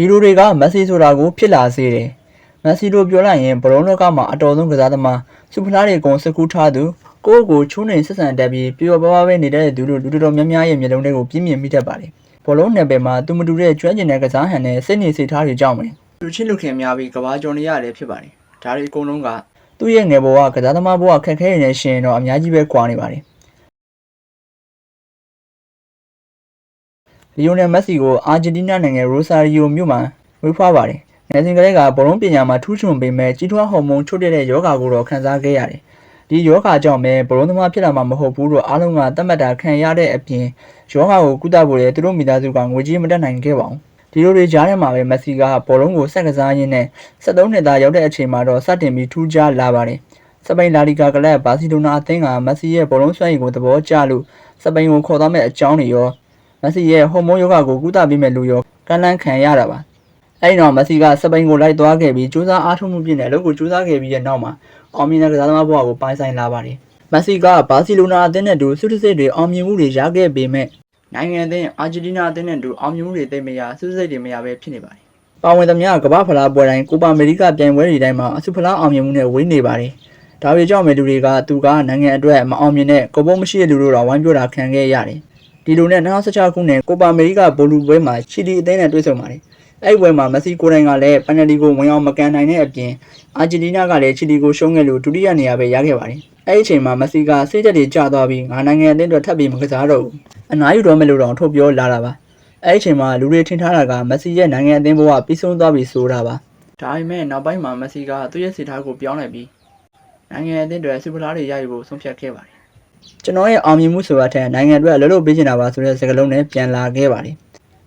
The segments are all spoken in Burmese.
ဒီလူတွေကမက်ဆီဆိုတာကိုဖြစ်လာစေတယ်မက်ဆီလိုပြောလိုက်ရင်ဘလုံးလောကမှာအတော်ဆုံးကစားသမားစူဖလားတွေအကုန်စကူးထားသူကိုယ့်ကိုချိုးနေဆက်ဆံတတ်ပြီးပျော်ပါပါပဲနေတဲ့သူတို့လူတော်တော်များများရဲ့မျိုးလုံးတွေကိုပြင်းပြင်းမိတတ်ပါတယ်ဘလုံးနယ်ပယ်မှာသူမတူတဲ့ကျွမ်းကျင်တဲ့ကစားဟန်နဲ့စိတ်နေစိတ်ထားတွေကြောင့်ပဲလူချင်းလူခင်များပြီးကဘာကြော်နေရတယ်ဖြစ်ပါတယ်ဒါတွေအကုန်လုံးကသူ့ရဲ့ငယ်ဘဝကစားသမားဘဝခက်ခဲနေရှင်တော့အများကြီးပဲကွာနေပါတယ် လီယိုနယ်မက်ဆီကိုအာဂျင်တီးနားနိုင်ငံရိုဆာရီယိုမြို့မှာဝေးဖွားပါတယ်။ငယ်စဉ်ကလေးကဘောလုံးပညာမှာထူးချွန်ပေမဲ့ကြီးထွားဟော်မုန်းချို့တဲ့တဲ့ယောဂါကိုတော့ခံစားခဲ့ရတယ်။ဒီယောဂါကြောင့်ပဲဘောလုံးသမားဖြစ်လာမှာမဟုတ်ဘူးလို့အားလုံးကသတ်မှတ်တာခံရတဲ့အပြင်ယောဂါကိုကုသဖို့လည်းသူတို့မိသားစုကငွေကြေးမတက်နိုင်ခဲ့ပါဘူး။ဒီလိုတွေကြားထဲမှာပဲမက်ဆီကဘောလုံးကိုဆက်ကစားရင်းနဲ့73နှစ်သားရောက်တဲ့အချိန်မှာတော့စတင်ပြီးထူးခြားလာပါတယ်။စပိန်လာလီဂါကလပ်ဘာစီလိုနာအသင်းကမက်ဆီရဲ့ဘောလုံးစွမ်းရည်ကိုသဘောကျလို့စပိန်ကိုခေါ်သွားမဲ့အကြောင်းတွေရော မက်ဆီရဲ့ဟော်မုန်းယောဂကိုကုသပေးမဲ့လူရောကန့်လန့်ခံရတာပါအဲဒီတော့မက်ဆီကစပိန်ကိုလိုက်သွားခဲ့ပြီးစူးစမ်းအားထုတ်မှုပြည့်နဲ့အလုပ်ကိုစူးစမ်းခဲ့ပြီးတဲ့နောက်မှာအောင်မြင်တဲ့ကစားသမားဘဝကိုပိုင်ဆိုင်လာပါတယ်မက်ဆီကဘာစီလိုနာအသင်းနဲ့တူဆုတစိတ်တွေအောင်မြင်မှုတွေရခဲ့ပေမဲ့နိုင်ငံအသင်းအာဂျင်တီးနားအသင်းနဲ့တူအောင်မြင်မှုတွေသိပ်မရဆုတစိတ်တွေမရပဲဖြစ်နေပါတယ်ပါဝင်သမျှကမ္ဘာဖလားပွဲတိုင်းကိုပါအမေရိကပြိုင်ပွဲတွေတိုင်းမှာအဆုဖလားအောင်မြင်မှုနဲ့ဝေးနေပါတယ်ဒါပေကြောင့်မဲ့လူတွေကသူကနိုင်ငံအတွက်မအောင်မြင်တဲ့ကိုပုံမရှိတဲ့လူတို့တော့ဝိုင်းပြောတာခံခဲ့ရတယ် ဒီလိုနဲ့2016ခုနှစ်ကိုပါအမေရိကဘိုလူပွဲမှာချီလီအသင်းနဲ့တွေ့ဆုံပါတယ်အဲ့ဒီပွဲမှာမက်ဆီကိုယ်တိုင်ကလည်းပန်နယ်လီကိုဝင်အောင်မကန်နိုင်တဲ့အပြင်အာဂျင်တီးနားကလည်းချီလီကိုရှုံးခဲ့လို့ဒုတိယနေရာပဲရခဲ့ပါတယ်အဲ့ဒီအချိန်မှာမက်ဆီကစိတ်သက်တွေကျသွားပြီးငါနိုင်ငံအသင်းအတွက်ထပ်ပြီးမကစားတော့ဘူးအနားယူတော့မယ်လို့တော့ထုတ်ပြောလာတာပါအဲ့ဒီအချိန်မှာလူတွေထင်ထားတာကမက်ဆီရဲ့နိုင်ငံအသင်းဘဝပြီးဆုံးသွားပြီဆိုတာပါဒါပေမဲ့နောက်ပိုင်းမှာမက်ဆီကသူ့ရဲ့စိတ်ထားကိုပြောင်းလိုက်ပြီးနိုင်ငံအသင်းတွေစူပလာတွေရယူဖို့ဆုံးဖြတ်ခဲ့ပါတယ် ကျွန်တော်ရဲ့အောင်မြင်မှုဆိုတာထက်နိုင်ငံအတွက်လှုပ်လှုပ်ပေးချင်တာပါဆိုတဲ့စကားလုံးနဲ့ပြန်လာခဲ့ပါတယ်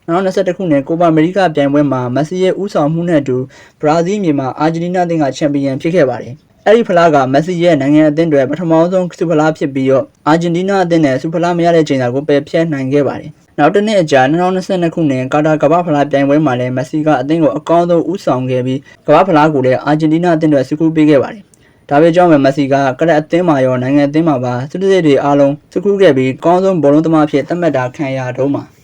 2021ခုနှစ်ကိုပါအမေရိကပြိုင်ပွဲမှာမက်ဆီရဲ့ဦးဆောင်မှုနဲ့အတူဘရာဇီးမြေမှာအာဂျင်တီးနားအသင်းကချန်ပီယံဖြစ်ခဲ့ပါတယ်။အဲ့ဒီဖလားကမက်ဆီရဲ့နိုင်ငံအသင်းတွေပထမဆုံးစူဖလားဖြစ်ပြီးတော့အာဂျင်တီးနားအသင်းနဲ့စူဖလားမရတဲ့ချိန်သာကိုပယ်ဖျက်နိုင်ခဲ့ပါတယ်။နောက်တစ်နှစ်အကြာ2022ခုနှစ်ကာတာကမ္ဘာဖလားပြိုင်ပွဲမှာလည်းမက်ဆီကအသင်းကိုအကောင်းဆုံးဦးဆောင်ခဲ့ပြီးကမ္ဘာဖလားကိုလည်းအာဂျင်တီးနားအသင်းတွေစကူပေးခဲ့ပါတယ်။ ဒါပေကြောင့်ပဲမက်ဆီကကရက်အသင်းမှာရောနိုင်ငံအသင်းမှာပါစစ်စစ်တွေအားလုံးစကူးခဲ့ပြီးအကောင်းဆုံးဘောလုံးသမားဖြစ်သတ်မှတ်တာခံရတော့မှာ။